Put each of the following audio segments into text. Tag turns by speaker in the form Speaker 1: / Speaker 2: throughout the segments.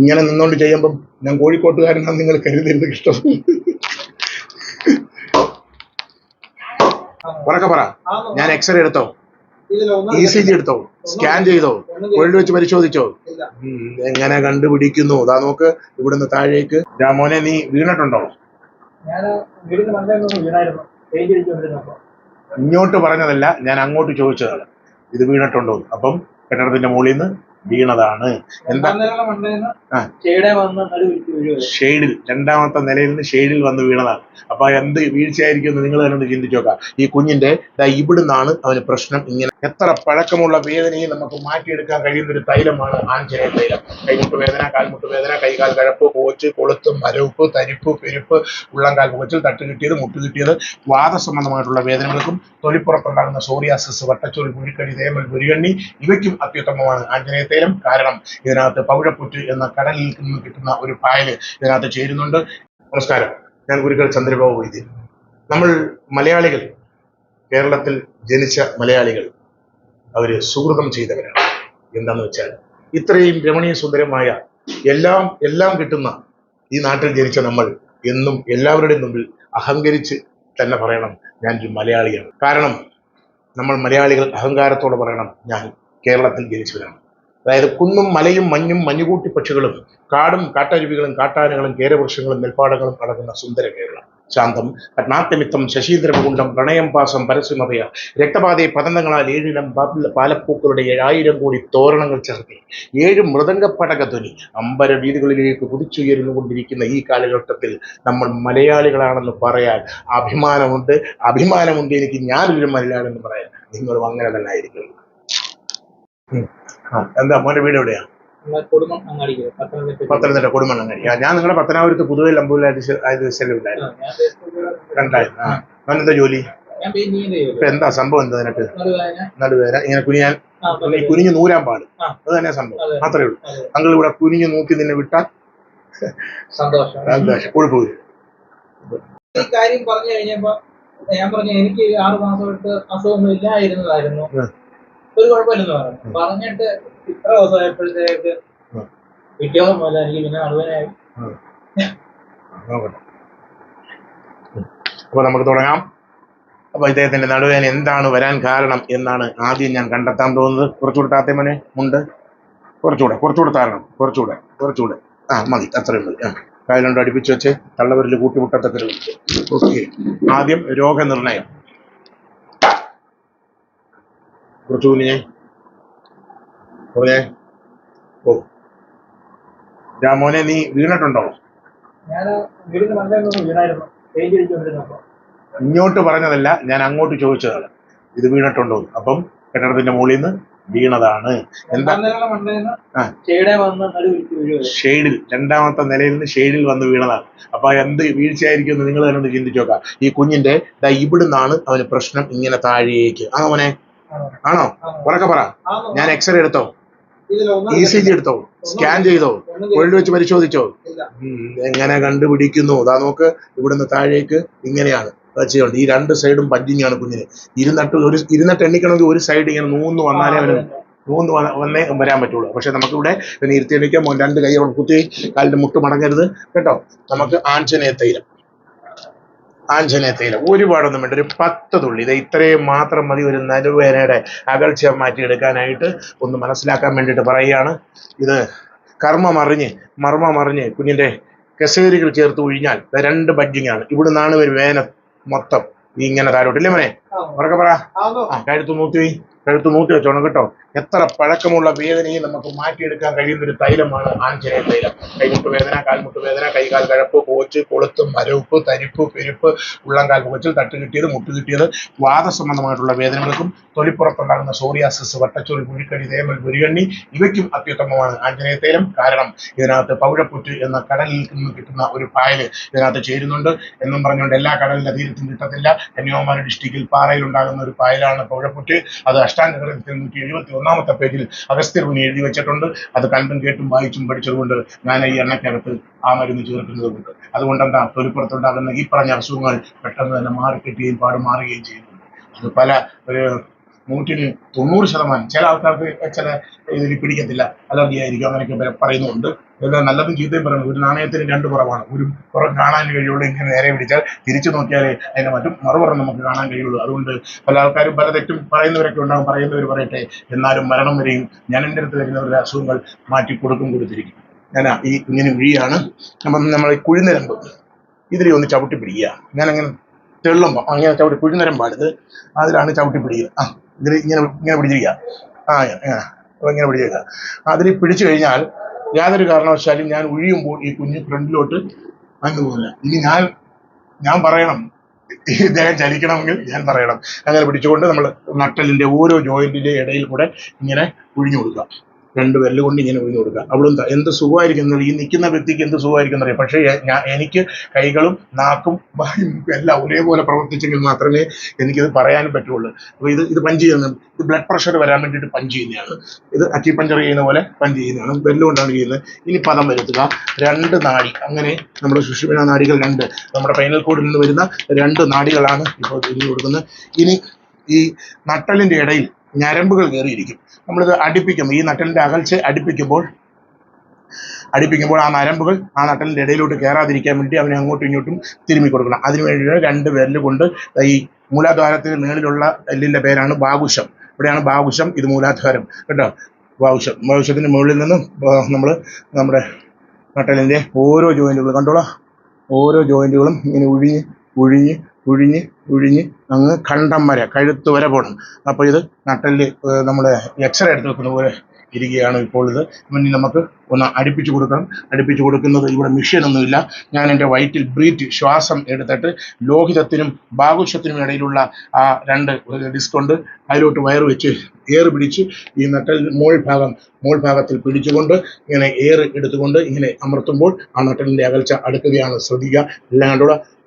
Speaker 1: ഇങ്ങനെ നിന്നോണ്ട് ചെയ്യുമ്പം ഞാൻ കോഴിക്കോട്ടുകാരനാണ് നിങ്ങൾ കരുതരുത് ഇഷ്ടം. പറക്ക പറ. ഞാൻ എക്സ്റേ എടുത്തോ? ഇ സി ജി എടുത്തോ? സ്കാൻ ചെയ്തോ? വേൾഡ് വെച്ച് പരിശോധിച്ചോ? എങ്ങനെ കണ്ടുപിടിക്കുന്നു? അതാ നോക്ക് ഇവിടുന്ന് താഴേക്ക്. രാമോനെ നീ വീണിട്ടുണ്ടോ?
Speaker 2: ഞാൻ മണ്ടയിൽ വീണായിരുന്നു.
Speaker 1: ഇങ്ങോട്ട് പറഞ്ഞതല്ല ഞാൻ അങ്ങോട്ട് ചോദിച്ചതാണ്. ഇത് വീണിട്ടുണ്ടോ? അപ്പം കെട്ടിടത്തിന്റെ മുകളിൽ നിന്ന് വീണതാണ്. എന്താ? ഷെയ്ഡിൽ രണ്ടാമത്തെ നിലയിൽ നിന്ന് ഷെയ്ഡിൽ വന്ന് വീണതാണ്. അപ്പൊ എന്ത് വീഴ്ചയായിരിക്കും എന്ന് നിങ്ങൾ തന്നെ ഒന്ന് ചിന്തിച്ചു നോക്കാം ഈ കുഞ്ഞിന്റെ ഇവിടുന്നാണ് അവന് പ്രശ്നം ഇങ്ങനെ എത്ര പഴക്കമുള്ള വേദനയെ നമുക്ക് മാറ്റിയെടുക്കാൻ കഴിയുന്ന ഒരു തൈലമാണ് ആഞ്ജനേയ തൈലം. കൈമുട്ട് വേദന കാൽമുട്ട് വേദന കൈകാൽ കഴപ്പ് കോച്ച് കൊളുത്ത് മരവിപ്പ് തരിപ്പ് പെരുപ്പ് ഉള്ളംകാൽ പുകച്ചിൽ തട്ട് കിട്ടിയത് മുട്ട് കിട്ടിയത് വാദസംബന്ധമായിട്ടുള്ള വേദനകൾക്കും തൊലിപ്പുറത്തുണ്ടാകുന്ന സോറിയാസിസ് വട്ടച്ചോറി കുഴിക്കടി തേമൽ മുരുകണ്ണി ഇവയ്ക്കും അത്യുത്തമമാണ് ആഞ്ജനേയ തൈലം. കാരണം ഇതിനകത്ത് പൗഴപ്പുറ്റ് എന്ന കടലിൽ നിന്ന് കിട്ടുന്ന ഒരു പായൽ ഇതിനകത്ത് ചേരുന്നുണ്ട്. നമസ്കാരം. ഞാൻ ഗുരുക്കൾ ചന്ദ്രബാബു വൈദ്യൻ. നമ്മൾ മലയാളികൾ കേരളത്തിൽ ജനിച്ച മലയാളികൾ അവർ സുഹൃതം ചെയ്തവരാണ്. എന്താന്ന് വെച്ചാൽ ഇത്രയും രമണീയ സുന്ദരമായ എല്ലാം എല്ലാം കിട്ടുന്ന ഈ നാട്ടിൽ ജനിച്ച നമ്മൾ എന്നും എല്ലാവരുടെയും മുമ്പിൽ അഹങ്കരിച്ച് തന്നെ പറയണം ഞാൻ ഒരു മലയാളിയാണ്. കാരണം നമ്മൾ മലയാളികൾ അഹങ്കാരത്തോടെ പറയണം ഞാൻ കേരളത്തിൽ ജനിച്ചവരാണ്. അതായത് കുന്നും മലയും മഞ്ഞും മഞ്ഞുകൂട്ടി പക്ഷികളും കാടും കാട്ടരുവികളും കാട്ടാനകളും കേരവൃക്ഷങ്ങളും നെൽപ്പാടങ്ങളും അടങ്ങുന്ന സുന്ദര കേരളം. ശാന്തം. പത്മാത്യമിത്തം ശശീന്ദ്രമുകുണ്ടം പ്രണയം പാസം പരസ്യമതയ രക്തപാതയെ പതനങ്ങളാൽ ഏഴിനം പാല- പാലപ്പൂക്കളുടെ ഏഴായിരം കോടി തോരണങ്ങൾ ചേർത്തി. ഏഴ് മൃദംഗപ്പടക ധ്വനി. അമ്പര വീടുകളിലേക്ക് കുതിച്ചുയർന്നു കൊണ്ടിരിക്കുന്ന ഈ കാലഘട്ടത്തിൽ നമ്മൾ മലയാളികളാണെന്ന് പറയാൻ അഭിമാനമുണ്ട്. അഭിമാനമുണ്ട് എനിക്ക് ഞാനൊരു മലയാളെന്ന് പറയാൻ. നിങ്ങളും അങ്ങനെ തന്നെ ആയിരിക്കും എന്താ മോന്റെ വീട് എവിടെയാ?
Speaker 2: നമ്മളെ കുടുംബം അങ്ങാടിക്കുക പത്തനംതിട്ട
Speaker 1: കൊടുമണ്ണങ്ങാടി ആ, ഞാൻ നിങ്ങളുടെ പത്തനാപുരത്ത് പുതുവേ
Speaker 2: ഞാൻ ഫേസ്ബുക്കിലൂടെ
Speaker 1: രണ്ടായിരുന്നു ആ അവനെന്താ ജോലി? ഇപ്പൊ എന്താ സംഭവം എന്താ അതിനകത്ത്
Speaker 2: നടുവേദന.
Speaker 1: ഇങ്ങനെ കുനിയാൻ ഈ കുനിഞ്ഞു നൂരാൻ പാട്. അത് തന്നെ സംഭവം. മാത്രമേ ഉള്ളൂ. അങ്ങൾ ഇവിടെ കുനിഞ്ഞു നോക്കി നിന്നെ വിട്ടാൽ
Speaker 2: സന്തോഷം.
Speaker 1: കൊഴുപ്പ്
Speaker 2: ഈ കാര്യം പറഞ്ഞു കഴിഞ്ഞപ്പോ ഞാൻ പറഞ്ഞു എനിക്ക് ആറു മാസമായിട്ട് അസുഖമൊന്നും ഇല്ലായിരുന്നതായിരുന്നു. ഒരു കുഴപ്പമില്ലെന്ന് പറഞ്ഞു. പറഞ്ഞിട്ട് ഇത്ര ദിവസമായപ്പോഴത്തേക്ക്. പിറ്റേന്ന് പോലെ എനിക്ക് പിന്നെ നടുവനായി
Speaker 1: അപ്പൊ നമുക്ക് തുടങ്ങാം. അപ്പൊ ഇദ്ദേഹത്തിന്റെ നടുവേദന എന്താണ് വരാൻ കാരണം എന്നാണ് ആദ്യം ഞാൻ കണ്ടെത്താൻ തോന്നുന്നത് കുറച്ചുകൂടെ താത്തേമനെ ഉണ്ട്? മുണ്ട് കുറച്ചുകൂടെ കുറച്ചുകൂടെ താരണം. കുറച്ചുകൂടെ കുറച്ചുകൂടെ. ആ മതി അത്രയും മതി. ആ കയ്യിലുണ്ട് അടുപ്പിച്ച് വെച്ച് തള്ളവരിൽ കൂട്ടിമുട്ടത്തക്കരു ഓക്കെ. ആദ്യം രോഗനിർണയം. കുറച്ചുകൂടി കുഞ്ഞേ പറഞ്ഞേ ഓ.
Speaker 2: ഞാൻ മോനെ നീ വീണിട്ടുണ്ടോ?
Speaker 1: ഇങ്ങോട്ട് പറഞ്ഞതല്ല ഞാൻ അങ്ങോട്ട് ചോദിച്ചതാണ്. ഇത് വീണിട്ടുണ്ടോ അപ്പം കെട്ടിടത്തിന്റെ മുകളിൽ നിന്ന് വീണതാണ് എന്താ? ഷെയ്ഡിൽ രണ്ടാമത്തെ നിലയിൽ നിന്ന് ഷെയ്ഡിൽ വന്ന് വീണതാണ്. അപ്പൊ എന്ത് വീഴ്ചയായിരിക്കും എന്ന് നിങ്ങൾ തന്നെ ഒന്ന് ചിന്തിച്ചു നോക്കാം ഈ കുഞ്ഞിന്റെ ദാ ഇവിടുന്നാണ് അവന് പ്രശ്നം ഇങ്ങനെ താഴേക്ക്. ആ മോനെ? ആണോ? ഉറക്കെ പറ. ഞാൻ എക്സ്റേ എടുത്തോ? ഇ സി ജി എടുത്തോ? സ്കാൻ ചെയ്തോ? വേൾഡ് വെച്ച് പരിശോധിച്ചോ? എങ്ങനെ കണ്ടുപിടിക്കുന്നു? അതാ നോക്ക് ഇവിടുന്ന് താഴേക്ക് ഇങ്ങനെയാണ്. ചെയ്യുന്നുണ്ട് ഈ രണ്ട് സൈഡും പഞ്ചിങ് ആണ് കുഞ്ഞിന്. ഇരുന്നിട്ട് ഒരു ഇരുന്നിട്ട് എണ്ണിക്കണമെങ്കിൽ ഒരു സൈഡ് ഇങ്ങനെ നൂന്ന് വന്നാലേ അവന് മൂന്ന് വന്നേ വരാൻ പറ്റുള്ളൂ. പക്ഷെ നമുക്കിവിടെ പിന്നെ ഇരുത്തി എണ്ണിക്കാൻ രണ്ട് കൈ കുത്തി കാലിന്റെ മുട്ട് മടങ്ങരുത്. കേട്ടോ? നമുക്ക് ആഞ്ചനേയ തൈലം. ആഞ്ജനേയ തൈലം ഒരുപാടൊന്നും വേണ്ട. ഒരു പത്ത് തുള്ളി. ഇത് ഇത്രയും മാത്രം മതി ഒരു നടുവേനയുടെ അകൽച്ച മാറ്റിയെടുക്കാനായിട്ട് ഒന്ന് മനസ്സിലാക്കാൻ വേണ്ടിയിട്ട് പറയുകയാണ്. ഇത് കർമ്മം അറിഞ്ഞ് മർമ്മം അറിഞ്ഞ് കുഞ്ഞിന്റെ കസേരികൾ ചേർത്ത് ഒഴിഞ്ഞാൽ രണ്ട് ബഡ്ജിങ്ങാണ്. ഇവിടുന്നാണ് ഒരു വേന മൊത്തം. ഇങ്ങനെ താരോട്ടില്ലേ മോനെ? ഉറക്കെ. പറ. കഴുത്ത് നൂത്തി കഴുത്ത് നൂത്തി വെച്ചോണം കേട്ടോ. എത്ര പഴക്കമുള്ള വേദനയും നമുക്ക് മാറ്റിയെടുക്കാൻ കഴിയുന്ന ഒരു തൈലമാണ് ആഞ്ജനേയ തൈലം. കൈമുട്ട് വേദന കാൽമുട്ട് വേദന കൈകാൽ കഴപ്പ് കോച്ച് കൊളുത്ത് മരവിപ്പ് തരിപ്പ് പെരുപ്പ് ഉള്ളംകാൽ കോച്ചിൽ തട്ട് കിട്ടിയത് മുട്ട് കിട്ടിയത് വാദസംബന്ധമായിട്ടുള്ള വേദനകൾക്കും തൊലിപ്പുറത്തുണ്ടാകുന്ന സോറിയാസിസ് വട്ടച്ചോറി കുഴിക്കടി തേമൽ പുരികണ്ണി ഇവയ്ക്കും അത്യുത്തമമാണ് ആഞ്ജനേയ തൈലം. കാരണം ഇതിനകത്ത് പൗഴപ്പുറ്റ് എന്ന കടലിൽ നിന്ന് കിട്ടുന്ന ഒരു പായൽ ഇതിനകത്ത് ചേരുന്നുണ്ട്. എന്നും പറഞ്ഞുകൊണ്ട് എല്ലാ കടലിന്റെ തീരത്തും കിട്ടത്തില്ല. കന്യാകുമാരി ഡിസ്ട്രിക്റ്റിൽ പാറയിൽ ഉണ്ടാകുന്ന ഒരു പായലാണ് പുഴപ്പുറ്റ് അത് അഷ്ടാംഗത്തിൽ നൂറ്റി എഴുപത്തി ഒന്നാമത്തെ പേജിൽ അഗസ്ത്യർ മുനി എഴുതി വെച്ചിട്ടുണ്ട്. അത് കണ്ടും കേട്ടും വായിച്ചും പഠിച്ചതുകൊണ്ട് ഞാൻ ഈ എണ്ണയ്ക്കകത്ത് ആ മരുന്ന് ചേർക്കുന്നതുകൊണ്ട്. അതുകൊണ്ട് എന്താ തൊലിപ്പുറത്തുണ്ടാകുന്ന ഈ പറഞ്ഞ അസുഖങ്ങൾ പെട്ടെന്ന് തന്നെ മാറിക്കിട്ടുകയും പാട് മാറുകയും ചെയ്യുന്നുണ്ട്. അത് പല ഒരു നൂറ്റിന് തൊണ്ണൂറ് ശതമാനം. ചില ആൾക്കാർക്ക് ചില ഇതിൽ പിടിക്കത്തില്ല. അലർജി ആയിരിക്കും അങ്ങനെയൊക്കെ പറയുന്നുണ്ട്. ഇതെല്ലാം നല്ലതും ചീത്തയും പറയുന്നത് ഒരു നാണയത്തിന് രണ്ട് കുറവാണ്. ഒരു പുറം കാണാൻ കഴിയുള്ളൂ ഇങ്ങനെ നേരെ പിടിച്ചാൽ തിരിച്ചു നോക്കിയാലേ അതിന്റെ മറ്റും മറുപുറം നമുക്ക് കാണാൻ കഴിയുള്ളൂ. അതുകൊണ്ട് പല ആൾക്കാരും പല തെറ്റും പറയുന്നവരൊക്കെ ഉണ്ടാകും പറയുന്നവർ പറയട്ടെ എന്നാലും മരണം വരെയും ഞാൻ എന്റെ അടുത്ത് വരുന്നവരുടെ അസുഖങ്ങൾ മാറ്റി കൊടുക്കും കൊടുത്തിരിക്കും ഞാൻ ഈ ഇങ്ങനെ വിഴിയാണ് അപ്പം നമ്മൾ ഈ കുഴിനരമ്പ് ഇതിലേ ഒന്ന് ചവിട്ടി പിടിക്കുക. ഞാനങ്ങനെ തെള്ളുമ്പോൾ അങ്ങനെ ചവിട്ടി കുഴിനരമ്പാണിത്. അതിലാണ് ചവിട്ടി പിടിക്കുക. ആ ഇതിൽ ഇങ്ങനെ ഇങ്ങനെ പിടിച്ചിരിക്കുക ആ ഇങ്ങനെ പിടിച്ചിരിക്കുക അതിൽ പിടിച്ചു കഴിഞ്ഞാൽ യാതൊരു കാരണവശാലും ഞാൻ ഒഴിയുമ്പോൾ ഈ കുഞ്ഞ് ഫ്രണ്ടിലോട്ട് അങ്ങ് പോകില്ല ഇനി ഞാൻ ഞാൻ പറയണം. ഇദ്ദേഹം ചലിക്കണമെങ്കിൽ ഞാൻ പറയണം. അങ്ങനെ പിടിച്ചുകൊണ്ട് നമ്മൾ നട്ടലിന്റെ ഓരോ ജോയിന്റിന്റെ ഇടയിൽ കൂടെ ഇങ്ങനെ ഒഴിഞ്ഞു കൊടുക്കുക. രണ്ട് വെല്ലുകൊണ്ട് ഇങ്ങനെ ഒഴിഞ്ഞു കൊടുക്കുക. അവിടെ എന്ത് സുഖമായിരിക്കും എന്ന് ഈ നിൽക്കുന്ന വ്യക്തിക്ക് എന്ത് സുഖമായിരിക്കും എന്നറിയാം. പക്ഷേ ഞാൻ എനിക്ക് കൈകളും നാക്കും വായും എല്ലാം ഒരേപോലെ പ്രവർത്തിച്ചെങ്കിൽ മാത്രമേ എനിക്കിത് പറയാനും പറ്റുള്ളൂ. അപ്പോൾ ഇത് ഇത് പഞ്ച് ചെയ്യുന്നത് ഇത് ബ്ലഡ് പ്രഷർ വരാൻ വേണ്ടിയിട്ട് പഞ്ച് ചെയ്യുന്നതാണ്. ഇത് അക്യുപഞ്ചർ ചെയ്യുന്ന പോലെ പഞ്ച് ചെയ്യുന്നതാണ്. വെല്ലുകൊണ്ടാണ് ചെയ്യുന്നത്. ഇനി പദം വരുത്തുക. രണ്ട് നാടി. അങ്ങനെ നമ്മുടെ സുഷുമ്ന നാടികൾ രണ്ട്. നമ്മുടെ പൈനൽ കോഡിൽ നിന്ന് വരുന്ന രണ്ട് നാടികളാണ് ഇപ്പോൾ തിരിഞ്ഞു കൊടുക്കുന്നത്. ഇനി ഈ നട്ടലിന്റെ ഇടയിൽ ഞരമ്പുകൾ കയറിയിരിക്കും. നമ്മളിത് അടുപ്പിക്കുമ്പോൾ ഈ നട്ടലിന്റെ അകൽച്ച അടുപ്പിക്കുമ്പോൾ അടുപ്പിക്കുമ്പോൾ ആ നരമ്പുകൾ ആ നട്ടലിന്റെ ഇടയിലോട്ട് കയറാതിരിക്കാൻ വേണ്ടി അവനെ അങ്ങോട്ടും ഇങ്ങോട്ടും തിരുമ്മി കൊടുക്കണം. അതിനു വേണ്ടിയിട്ട് രണ്ട് വിരൽ കൊണ്ട് ഈ മൂലാധാരത്തിന് മേളിലുള്ള എല്ലിന്റെ പേരാണ് ബാകുശം ഇവിടെയാണ് ബാകുശം ഇത് മൂലാധാരം. കേട്ടോ? ബാകുശം ബാകുശത്തിന്റെ മുകളിൽ നിന്ന് നമ്മൾ നമ്മുടെ നട്ടലിന്റെ ഓരോ ജോയിന്റുകളും കണ്ടോളാം. ഓരോ ജോയിന്റുകളും ഇങ്ങനെ ഒഴിഞ്ഞ് ഒഴിഞ്ഞ് ഒഴിഞ്ഞ് ഒഴിഞ്ഞ് അങ്ങ് കണ്ടം വരെ കഴുത്ത് വരെ പോകണം അപ്പോൾ ഇത് നട്ടലിൽ നമ്മുടെ എക്സ്റേ എടുത്ത് വെക്കുന്ന പോലെ ഇരിക്കുകയാണ് ഇപ്പോൾ ഇത്. ഇനി നമുക്ക് ഒന്ന് അടുപ്പിച്ച് കൊടുക്കണം. അടുപ്പിച്ച് കൊടുക്കുന്നത് ഇവിടെ മിഷ്യനൊന്നുമില്ല ഞാൻ എന്റെ വയറ്റിൽ ബ്രീത്ത് ശ്വാസം എടുത്തിട്ട് ലോഹിതത്തിനും ബാഗുഷത്തിനും ഇടയിലുള്ള ആ രണ്ട് ഡിസ്ക് കൊണ്ട് അതിലോട്ട് വയറ് വെച്ച് എയർ പിടിച്ച് ഈ നട്ടൽ മോൾ ഭാഗം മോൾ ഭാഗത്തിൽ പിടിച്ചുകൊണ്ട് ഇങ്ങനെ എയർ എടുത്തുകൊണ്ട് ഇങ്ങനെ അമർത്തുമ്പോൾ ആ നട്ടലിന്റെ അകൽച്ച അടുക്കുകയാണ്. ശ്രദ്ധിക്കുക. എല്ലാം കണ്ടോടെ ഹേയ്.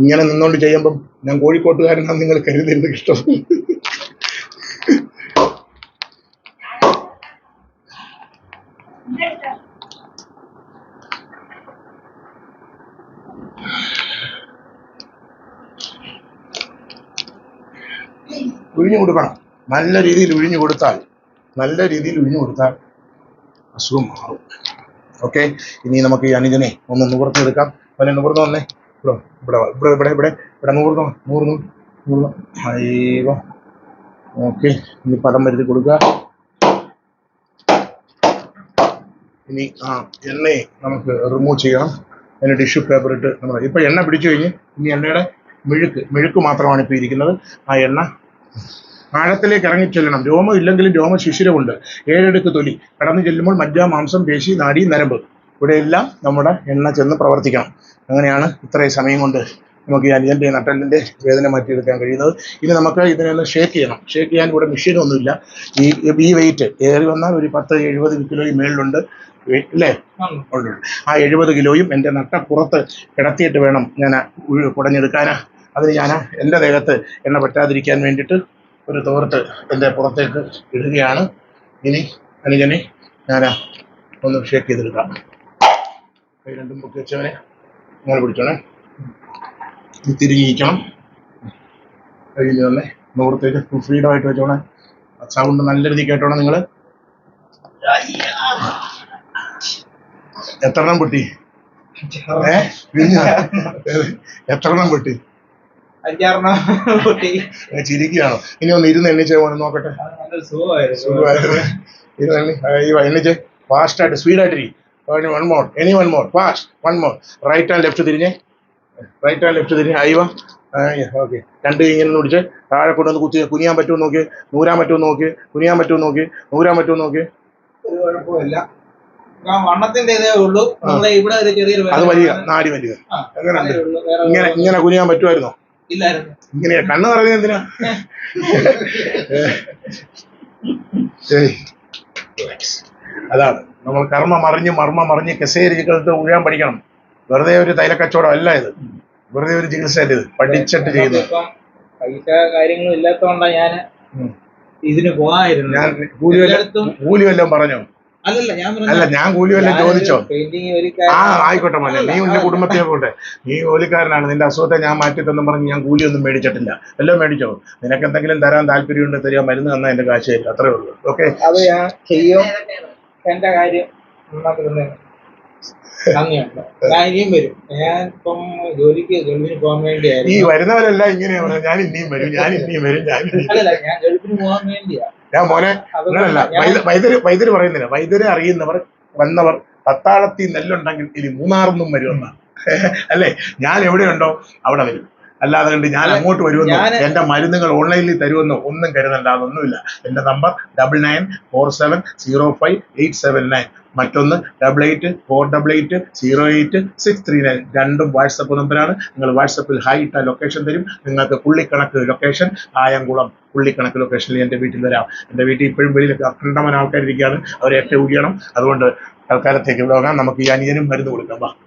Speaker 1: ഇങ്ങനെ നിന്നോണ്ട് ചെയ്യുമ്പം ഞാൻ കോഴിക്കോട്ടുകാരനാണ് നിങ്ങൾ കരുതരുത് ഇഷ്ടം ഉഴിഞ്ഞു കൊടുക്കണം നല്ല രീതിയിൽ ഉഴിഞ്ഞു കൊടുത്താൽ നല്ല രീതിയിൽ ഉഴിഞ്ഞു കൊടുത്താൽ അസുഖം മാറും. ഓക്കെ ഇനി നമുക്ക് ഈ അനുജനെ ഒന്ന് നിവർത്തിയെടുക്കാം അവനെ നിവർന്നു വന്നേ. ഇവിടെ ഇവിടെ. ഇവിടെ ഇവിടെ ഇവിടെ നൂറ് നൂറ് നൂറ് അയ്യോ. ഓക്കെ ഇനി പദം വരുത്തി കൊടുക്കുക. ഇനി ആ എണ്ണയെ നമുക്ക് റിമൂവ് ചെയ്യണം. അതിന് ടിഷ്യൂ പേപ്പർ ഇട്ട് നമ്മൾ ഇപ്പൊ എണ്ണ പിടിച്ചു കഴിഞ്ഞ് ഇനി എണ്ണയുടെ മെഴുക്ക് മെഴുക്ക് മാത്രമാണ് ഇപ്പോൾ ഇരിക്കുന്നത്. ആ എണ്ണ ആഴത്തിലേക്ക് ഇറങ്ങി ചെല്ലണം. രോമം ഇല്ലെങ്കിലും രോമ ശിശിരമുണ്ട്. ഏഴെടുക്ക് തൊലി. കടന്നു ചെല്ലുമ്പോൾ മജ്ജ മാംസം പേശി നാടി നരമ്പ്. ഇവിടെയെല്ലാം നമ്മുടെ എണ്ണ ചെന്ന് പ്രവർത്തിക്കണം. അങ്ങനെയാണ് ഇത്രയും സമയം കൊണ്ട് നമുക്ക് ഈ അനിയന്റെ നട്ടലിന്റെ വേദന മാറ്റിയെടുക്കാൻ കഴിയുന്നത്. ഇനി നമുക്ക് ഇതിനെല്ലാം ഷേക്ക് ചെയ്യണം. ഷേക്ക് ചെയ്യാൻ ഇവിടെ മെഷീനൊന്നുമില്ല ഈ ഈ വെയിറ്റ് ഏറി വന്നാൽ ഒരു പത്ത് എഴുപത് കിലോയും മേളിലുണ്ട്. അല്ലേ? ആ എഴുപത് കിലോയും എന്റെ നട്ടപ്പുറത്ത് കിടത്തിയിട്ട് വേണം ഞാൻ കുടഞ്ഞെടുക്കാൻ അതിന് ഞാൻ എന്റെ ദേഹത്ത് എണ്ണ പറ്റാതിരിക്കാൻ വേണ്ടിയിട്ട് ഒരു തോർത്ത് എന്റെ പുറത്തേക്ക് ഇടുകയാണ്. ഇനി അനുജനെ ഞാൻ ഒന്ന് ഷേക്ക് ചെയ്തെടുക്കാം. കൈ രണ്ടും പൊക്കി വെച്ചവനെ അങ്ങനെ പിടിച്ചോണേ. തിരിഞ്ഞിരിക്കണം കഴിഞ്ഞ് തന്നെ നൂറത്തേക്ക് ഫ്രീഡം ആയിട്ട് വെച്ചോണേ. സൗണ്ട് നല്ല രീതിയിൽ കേട്ടോണേ നിങ്ങൾ എത്ര എണ്ണം പൊട്ടി ഏ? എത്ര എണ്ണം പൊട്ടി?
Speaker 2: അഞ്ചാറെണ്ണം പൊട്ടി.
Speaker 1: ചിരിക്കുകയാണോ? ഇനി ഒന്ന് ഇരുന്ന് എണ്ണിച്ചേ പോണെന്ന് നോക്കട്ടെ.
Speaker 2: സുഖമായിരുന്നു.
Speaker 1: ഇരുന്ന് എണ്ണിച്ചേ. ഫാസ്റ്റ് ആയിട്ട് സ്പീഡ് ആയിട്ട് one more any one more fast one more right and left തിരിഞ്ഞേ. Right and left തിരിഞ്ഞ്. അയ്യോ ഓക്കെ രണ്ട് ഇങ്ങനെ പിടിച്ച്. താഴെ കൊണ്ടുവന്ന് കുത്തി കുനിയാൻ പറ്റുമോ നോക്കി. നൂരാൻ പറ്റുമോ നോക്കി. കുനിയാൻ പറ്റുമോ നോക്കി. നൂരാൻ പറ്റുമോ നോക്കി.
Speaker 2: ഒരു കുഴപ്പമില്ല.
Speaker 1: അത്. വലിയ നാടി വലിയ. ഇങ്ങനെ ഇങ്ങനെ കുനിയാൻ പറ്റുമായിരുന്നോ?
Speaker 2: ഇല്ലായിരുന്നു.
Speaker 1: കണ്ണ് നിറഞ്ഞ എന്തിനാ? അതാണ്. നമ്മൾ കർമ്മ മറിഞ്ഞ് മർമ്മ മറിഞ്ഞ് കസേര ഉഴാൻ പഠിക്കണം. വെറുതെ ഒരു തൈലക്കച്ചവടം അല്ല ഇത്. വെറുതെ ഒരു ചികിത്സ അല്ല ഇത്. പഠിച്ചിട്ട് ചെയ്യുന്നത്.
Speaker 2: ഇപ്പം പൈസ കാര്യങ്ങളും ഇല്ലാത്തോണ്ടാ ഞാൻ. ഇതിന് പോകാതിരുന്നു
Speaker 1: ഞാൻ കൂലി വല്ലതും പറഞ്ഞോ?
Speaker 2: അല്ലല്ല ഞാൻ
Speaker 1: അല്ല ഞാൻ കൂലി വല്ലതും ചോദിച്ചോ? ആ ആയിക്കോട്ടെ മോനെ. നീ നിന്റെ കുടുംബത്തെ പോട്ടെ. നീ ജോലിക്കാരനാണ് നിന്റെ അസുഖത്തെ ഞാൻ മാറ്റി തന്നും പറഞ്ഞ് ഞാൻ കൂലിയൊന്നും മേടിച്ചിട്ടില്ല. എല്ലാം മേടിച്ചോ? നിനക്ക് എന്തെങ്കിലും തരാൻ താല്പര്യമുണ്ട് തരിക മരുന്ന് തന്നാൽ എന്റെ കാശ് തരും. അത്രേ ഉള്ളൂ. ഓക്കെ?
Speaker 2: അത് ഞാൻ ചെയ്യും. എന്റെ കാര്യം തന്നെ. ഞാൻ ഇനിയും വരും. ഞാൻ ഇപ്പം ജോലിക്ക് ഗൾഫിന് പോകാൻ
Speaker 1: ഈ വരുന്നവരെല്ലാം ഇങ്ങനെയാണ് ഞാൻ ഇനിയും വരും ഞാൻ ഇനിയും വരും ഞാൻ
Speaker 2: അല്ലല്ല ഞാൻ ഗൾഫിന് പോകാൻ വേണ്ടിയാ.
Speaker 1: ഞാൻ മോനെ അങ്ങനല്ല. വൈദ്യ- വൈദ്യര് വൈദ്യര് പറയുന്നില്ല. വൈദ്യരെ അറിയുന്നവർ വന്നവർ പത്താളത്തിൽ നെല്ലുണ്ടെങ്കിൽ ഇനി മൂന്നാറൊന്നും വരുമെന്നാണ് അല്ലേ? ഞാൻ എവിടെയുണ്ടോ അവിടെ വരും. അല്ലാതെ കണ്ട് ഞാൻ അങ്ങോട്ട് വരുമെന്നോ? എന്റെ മരുന്നുകൾ ഓൺലൈനിൽ തരുമെന്നോ? ഒന്നും കരുതണ്ട അതൊന്നുമില്ല. എന്റെ number double nine four seven zero five eight seven nine മറ്റൊന്ന് double eight four double eight zero eight six three nine രണ്ടും വാട്സപ്പ് നമ്പറാണ് നിങ്ങൾ വാട്സപ്പിൽ ഹൈ ഇട്ട ലൊക്കേഷൻ തരും. നിങ്ങൾക്ക് പുള്ളിക്കണക്ക് ലൊക്കേഷൻ ആയംകുളം പുള്ളിക്കണക്ക് ലൊക്കേഷനിൽ എന്റെ വീട്ടിൽ വരാം. എന്റെ വീട്ടിൽ ഇപ്പോഴും വെളിയിൽ അഖണ്ഡമന ആൾക്കാരിരിക്കുകയാണ്. അവരെ ഏറ്റവും ഊരിയണം അതുകൊണ്ട് തൽക്കാലത്തേക്ക് ഇവിടെ വാങ്ങാം നമുക്ക് ഈ അനിയനും മരുന്ന് കൊടുക്കാം. വാ.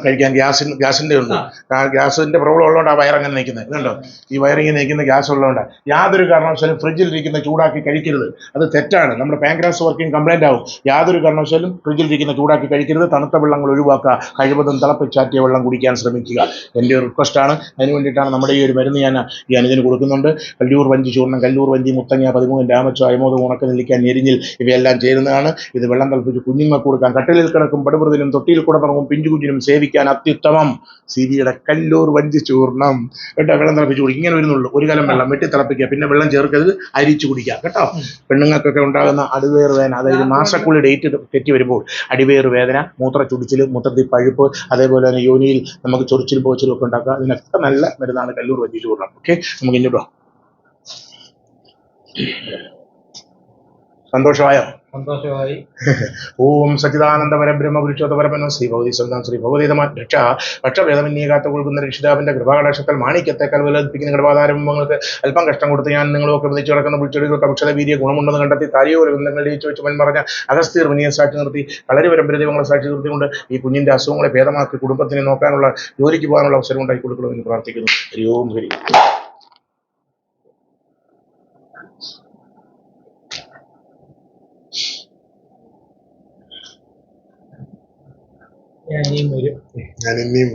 Speaker 1: കഴിക്കാൻ ഗ്യാസിന് ഗ്യാസിന്റെ ഉണ്ട് ഗ്യാസിന്റെ ഗ്യാസിന്റെ പ്രോബ്ലം ഉള്ളതുകൊണ്ടാണ് ആ വയർ അങ്ങനെ നിൽക്കുന്നത്. ഇതുണ്ടോ ഈ വയറിങ്ങനെ നിൽക്കുന്ന ഗ്യാസ് ഉള്ളതുകൊണ്ട്. യാതൊരു കാരണവശാലും ഫ്രിഡ്ജിൽ ഇരിക്കുന്ന ചൂടാക്കി കഴിക്കരുത്. അത് തെറ്റാണ്. നമ്മുടെ പാങ്ക്രാസ് വർക്കിംഗ് കംപ്ലൈന്റ് ആവും. യാതൊരു കാരണവശാലും ഫ്രിഡ്ജിൽ ഇരിക്കുന്ന ചൂടാക്കി കഴിക്കരുത്. തണുത്ത വെള്ളങ്ങൾ ഒഴിവാക്കുക. കഴിവതും തിളപ്പിച്ചാറ്റിയ വെള്ളം കുടിക്കാൻ ശ്രമിക്കുക. എന്റെ ഒരു റിക്വസ്റ്റാണ് അതിന് വേണ്ടിയിട്ടാണ് നമ്മുടെ ഈ ഒരു മരുന്ന് ഞാൻ ഈ അനുജന് കൊടുക്കുന്നുണ്ട്. കല്ലൂർ വഞ്ചി ചൂർണം കല്ലൂർ വഞ്ചി മുത്തങ്ങ പതിമൂന്ന് രാമച്ചോ അയമോദ് ഉണക്ക നെല്ലിക്കാൻ എരിഞ്ഞിൽ ഇവയെല്ലാം ചേരുന്നതാണ്. ഇത് വെള്ളം തിളപ്പിച്ച് കുഞ്ഞുങ്ങൾക്ക് കൊടുക്കാം. കട്ടിലിൽ കിടക്കും പടുപ്രതിനും തൊട്ടിയിൽ കൂടെ തുടങ്ങും പിഞ്ചു കുഞ്ഞിനും സേവിക്കാൻ അത്യുത്തമം. സിരിയുടെ കല്ലൂർ വഞ്ചി ചൂർണം. കേട്ടോ വെള്ളം തിളപ്പിച്ച് കുടിക്കും. ഇങ്ങനെ വരുന്നുള്ളൂ. ഒരു കലം വെള്ളം വെട്ടി തിളപ്പിക്കുക. പിന്നെ വെള്ളം ചേർക്കരുത്. അരിച്ചു കുടിക്കുക. കേട്ടോ? പെണ്ണുങ്ങൾക്കൊക്കെ ഉണ്ടാകുന്ന അടിവേർ വേദന. അതായത് മാസക്കുള്ളി ഡേറ്റ് തെറ്റി വരുമ്പോൾ അടിവേർ വേദന മൂത്ര ചുടിച്ചിൽ മൂത്രത്തിൽ പഴുപ്പ് അതേപോലെ തന്നെ യോനിയിൽ നമുക്ക് ചൊറിച്ചിൽ പോച്ചിലും ഒക്കെ ഉണ്ടാക്കുക. അതിനൊക്കെ നല്ല മരുന്നാണ് കല്ലൂർ വഞ്ചി ചൂർണം. ഓക്കെ? നമുക്ക് ഇങ്ങോട്ടോ സന്തോഷമായോ?
Speaker 2: സന്തോഷമായി.
Speaker 1: ഓം സച്ചിദാനന്ദ പരബ്രഹ്മ ശ്രീ ഭഗവതി സ്വന്തം ശ്രീ ഭഗവതീതമാൻ രക്ഷ. രക്ഷഭേദമന്യേ കാത്തു കൊടുക്കുന്ന രക്ഷിതാവിന്റെ കൃപാകടാക്ഷത്താൽ മാണിക്യത്തെക്കാൾ വലുപ്പിക്കുന്ന കടപാതാരംഭങ്ങൾക്ക് അല്പം കഷ്ടം കൊടുത്ത് ഞാൻ നിങ്ങളൊക്കെ വിളിച്ചു കിടക്കുന്ന. പുളിച്ചെടികൾക്ക് അക്ഷത വീര്യ ഗുണമുണ്ടെന്ന് കണ്ടെത്തി താരിയോ ബന്ധങ്ങളിൽ ചോദിച്ചു മൻ പറഞ്ഞ അഗസ്തീർ മുനിയെ സാക്ഷി നിർത്തി വളരെ പരമ്പരദൈവങ്ങളെ സാക്ഷി നിർത്തിക്കൊണ്ട് ഈ കുഞ്ഞിന്റെ അസുഖങ്ങളെ ഭേദമാക്കി കുടുംബത്തിനെ നോക്കാനുള്ള ജോലിക്ക് പോകാനുള്ള അവസരം ഉണ്ടാക്കി കൊടുക്കണമെന്ന് പ്രാർത്ഥിക്കുന്നു. ഹരി ഓം ഹരി.
Speaker 2: ഞാൻ ഇനിയും വരും
Speaker 1: ഞാൻ ഇനിയും